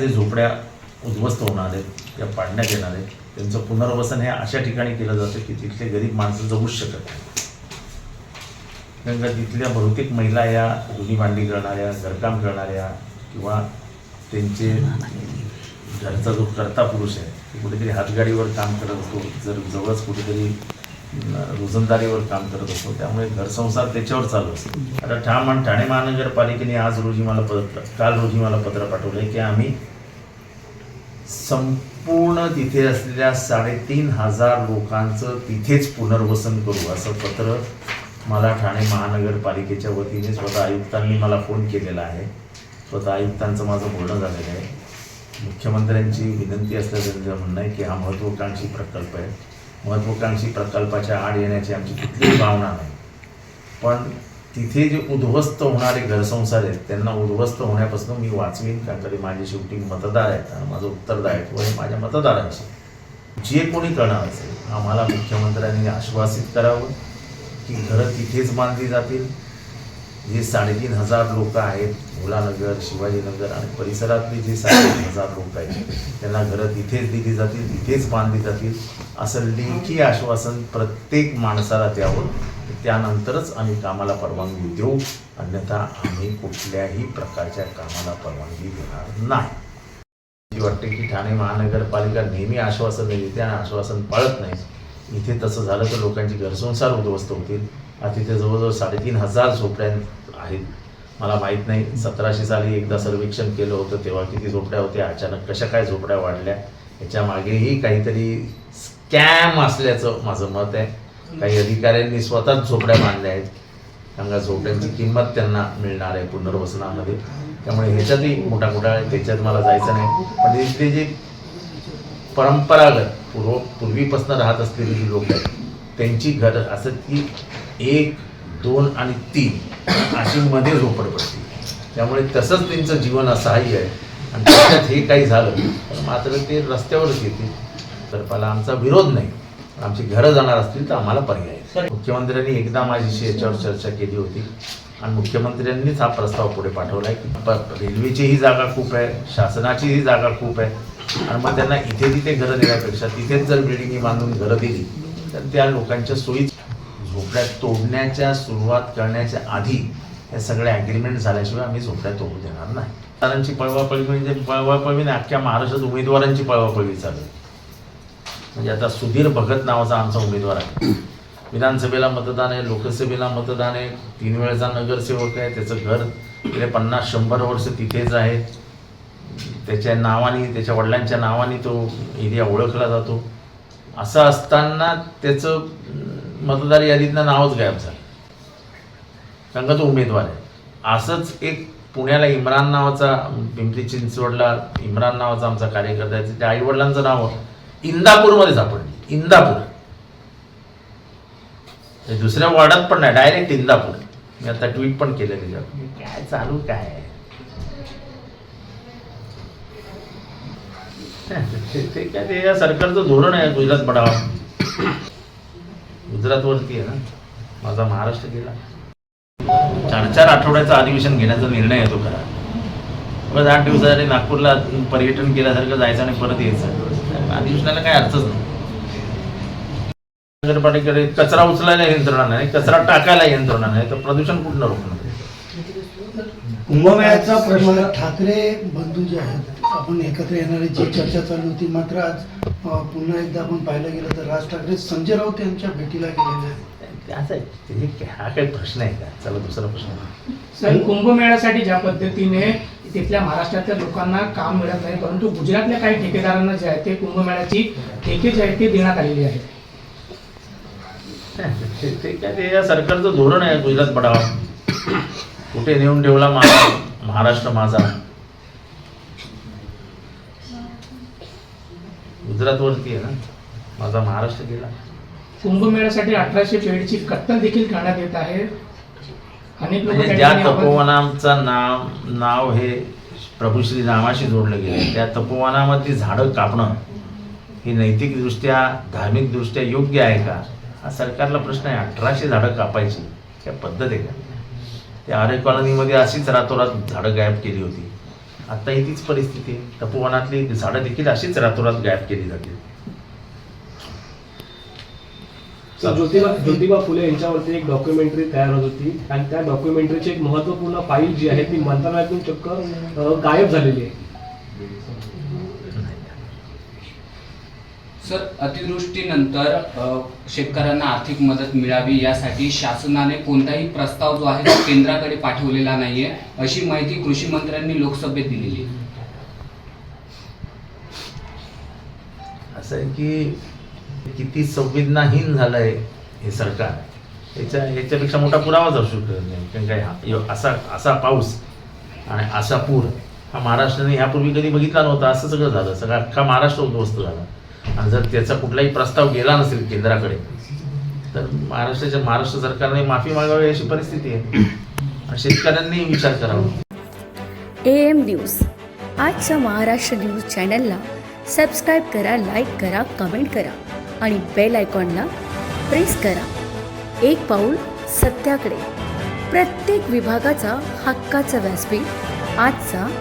जे झोपड्या उद्ध्वस्त होणार आहेत त्या पाडण्यात येणार आहेत त्यांचं पुनर्वसन हे अशा ठिकाणी केलं जातं की तिथले गरीब माणसं जगूच शकत नाही. कारण का तिथल्या बहुतेक महिला या धुनी भांडी करणाऱ्या घरकाम करणाऱ्या किंवा त्यांचे घरचा जो कर्ता पुरुष आहे ते कुठेतरी हातगाडीवर काम करत असतो जर जवळच कुठेतरी रोजंदारीवर काम करत असतो त्यामुळे घरसंसार त्याच्यावर चालू असतो. आता ठाम आणि ठाणे महानगरपालिकेने आज रोजी मला पत्र काल रोजी मला पत्र पाठवलं की आम्ही संपूर्ण तिथे असलेल्या साडेतीन हजार लोकांचं तिथेच पुनर्वसन करू असं पत्र मला ठाणे महानगरपालिकेच्या वतीने स्वतः आयुक्तांनी मला फोन केलेला आहे. स्वतः आयुक्तांचं माझं बोलणं झालेलं आहे. मुख्यमंत्र्यांची विनंती असल्याचं त्यांचं म्हणणं आहे की हा महत्त्वाकांक्षी प्रकल्प आहे. महत्वाकांक्षी प्रकल्पाच्या आड येण्याची आमची कुठलीही भावना नाही. पण तिथे जे उद्ध्वस्त होणारे घरसंसार आहेत त्यांना उद्ध्वस्त होण्यापासून मी वाचवीन कारण तरी माझे शेवटी मतदार आहेत आणि माझं उत्तरदायित्व हे माझ्या मतदारांचे जे कोणी करणार असेल आम्हाला मुख्यमंत्र्यांनी आश्वासित करावं की घरं तिथेच बांधली जातील जे साडेतीन हजार लोक आहेत भोलानगर शिवाजीनगर आणि परिसरातली जे साडेतीन हजार लोक आहेत त्यांना घरं तिथेच दिली जातील तिथेच बांधली जातील असं लेखी आश्वासन प्रत्येक माणसाला द्यावं. त्यानंतरच आम्ही कामाला परवानगी देऊ. अन्यथा आम्ही कुठल्याही प्रकारच्या कामाला परवानगी देणार नाही. वाटते की ठाणे महानगरपालिका नेहमी आश्वासन देते आणि आश्वासन पाळत नाही. इथे तसं झालं तर लोकांची घरसंसार उद्ध्वस्त होतील. आता तिथे जवळजवळ साडेतीन हजार झोपड्या आहेत. मला माहीत नाही सतराशे साली एकदा सर्वेक्षण केलं होतं तेव्हा किती झोपड्या होत्या अचानक कशा काय झोपड्या वाढल्या याच्या मागेही काहीतरी स्कॅम असल्याचं माझं मत आहे. काही अधिकाऱ्यांनी स्वतःच झोपड्या बांधल्या आहेत. त्यांना झोपड्यांची किंमत त्यांना मिळणार आहे पुनर्वसनामध्ये. त्यामुळे ह्याच्यातही मोठा मोठा त्याच्यात मला जायचं नाही. पण इथले जे परंपरागत पूर्व पूर्वीपासून राहत असलेली जी लोक आहेत त्यांची घरं असं की एक दोन आणि तीन अशी मध्ये झोपड पडते त्यामुळे तसंच त्यांचं जीवन असहाय्य आहे. आणि त्याच्यात हे काही झालं तर मात्र ते रस्त्यावरच येतील. तर मला आमचा विरोध नाही. आमची घरं जाणार असतील तर आम्हाला पर्याय. मुख्यमंत्र्यांनी एकदा माझ्याशी याच्यावर चर्चा केली होती. आणि मुख्यमंत्र्यांनीच हा प्रस्ताव पुढे पाठवला आहे की प- रेल्वेचीही जागा खूप आहे शासनाचीही जागा खूप आहे. आणि मग त्यांना इथे तिथे घरं देण्यापेक्षा तिथेच जर बिल्डिंगी बांधून घरं दिली तर त्या लोकांच्या सोयी झोपड्या तोडण्याच्या सुरुवात करण्याच्या आधी हे सगळ्या ॲग्रीमेंट झाल्याशिवाय आम्ही झोपड्या तोडू देणार नाही. मतदारांची पळवापळवी म्हणजे पळवापळवी नाही अख्ख्या महाराष्ट्रात उमेदवारांची पळवापळवी चालू आहे. म्हणजे आता सुधीर भगत नावाचा आमचा उमेदवार आहे. विधानसभेला मतदान आहे लोकसभेला मतदान आहे तीन वेळेचा नगरसेवक आहे त्याचं घर गेले पन्नास शंभर वर्ष तिथेच आहे. त्याच्या नावाने त्याच्या वडिलांच्या नावाने तो एरिया ओळखला जातो. असं असताना त्याचं मतदार यादीतनं नावच गायब झालं. कारण तो उमेदवार आहे. असंच एक पुण्याला इम्रान नावाचा पिंपरी चिंचवडला इम्रान नावाचा आमचा कार्यकर्ता आहे. त्याच्या आईवडिलांचं नाव इंदापूरमध्ये सापडली. इंदापूर. दुसऱ्या वॉर्डात पण नाही डायरेक्ट इंदापूर. मी आता ट्विट पण केलं त्याच्यावर. काय चालू काय? ते ते काय ते या सरकारचं धोरण आहे गुजरात बडावा. गुजरातवरती आहे ना माझा महाराष्ट्र गेला. चार चार आठवड्याचं अधिवेशन घेण्याचा निर्णय येतो खरा. बस आठ दिवसासाठी नागपूरला पर्यटन केल्यासारखं जायचं आणि परत यायचं. अधिवेशनाला काय अर्थच नाही. नगरपालिकेकडे कचरा उचलायला यंत्रणा नाही कचरा टाकायला यंत्रणा नाही तर प्रदूषण कुठनं रोखणार कुंभमेळ्याचा प्रश्न ठाकरे बंधू जे आहेत आपण एकत्र येणारी जी चर्चा चालू होती मात्र आज पुन्हा एकदा आपण पाहायला गेलं तर राज ठाकरे संजय राऊत यांच्या भेटीला गेलेले आहेत. ते असं आहे हा काही प्रश्न आहे का? चला दुसरा प्रश्न. सर कुंभमेळ्यासाठी ज्या पद्धतीने तिथल्या महाराष्ट्रातल्या लोकांना काम मिळत नाही परंतु गुजरातल्या काही ठेकेदारांना जे आहे ते कुंभमेळ्याची ठेके जे आहे ते देण्यात आलेली आहे ते ते काय ते या सरकारचं धोरण आहे गुजरात बडावा कुठे नेऊन ठेवला मा महाराष्ट्र माझा? गुजरातवरती आहे ना माझा महाराष्ट्र गेला कुंभमेळ्यासाठी अठराशे बेडची कत्तल देखील करण्यात येत आहे. अनेक लोक म्हणजे ज्या तपोवनाचं नाव नाव हे प्रभू श्री रामाशी जोडलं गेलं त्या तपोवनामधली झाडं कापणं ही नैतिकदृष्ट्या धार्मिकदृष्ट्या योग्य आहे का? हा सरकारला प्रश्न आहे. अठराशे झाडं कापायची काय पद्धत आहे का? त्या आरे कॉलनीमध्ये अशीच रातोरात झाडं गायब केली होती. आत्ताही तीच परिस्थिती आहे. तपोवनातली झाडं देखील अशीच रातोरात गायब केली जाते ज्योतिबा ज्योतिबा फुले यांच्यावरती एक डॉक्युमेंटरी तयार होत होती. आणि त्या डॉक्युमेंटरीची एक महत्त्वपूर्ण फाईल जी आहे ती मंत्रालयातून चक्क गायब झालेली आहे. सर अतिवृष्टीनंतर शेतकऱ्यांना आर्थिक मदत मिळावी यासाठी शासनाने कोणताही प्रस्ताव जो आहे तो केंद्राकडे पाठवलेला नाहीये अशी माहिती कृषी मंत्र्यांनी लोकसभेत दिलेली आहे. असं आहे की किती संवेदनाहीन झालंय हे सरकार. याच्या याच्यापेक्षा मोठा पुरावाच असू शकत नाही कारण काय हा- असा असा पाऊस आणि असा पूर हा महाराष्ट्राने यापूर्वी कधी बघितला नव्हता असं सगळं झालं. सगळं अख्खा महाराष्ट्र उद्ध्वस्त झाला. आणि जर त्याचा कुठलाही प्रस्ताव गेला नसेल केंद्राकडे तर महाराष्ट्राच्या महाराष्ट्र सरकारने माफी मागावी अशी परिस्थिती आहे. आणि शेतकऱ्यांनी विचार करावा. A M news. आजच्या महाराष्ट्र न्यूज चॅनलला सबस्क्राईब करा लाईक करा कमेंट करा आणि बेल आयकॉनला प्रेस करा. एक पाऊल सत्याकडे. प्रत्येक विभागाचा हक्काचा व्यासपीठ आजचा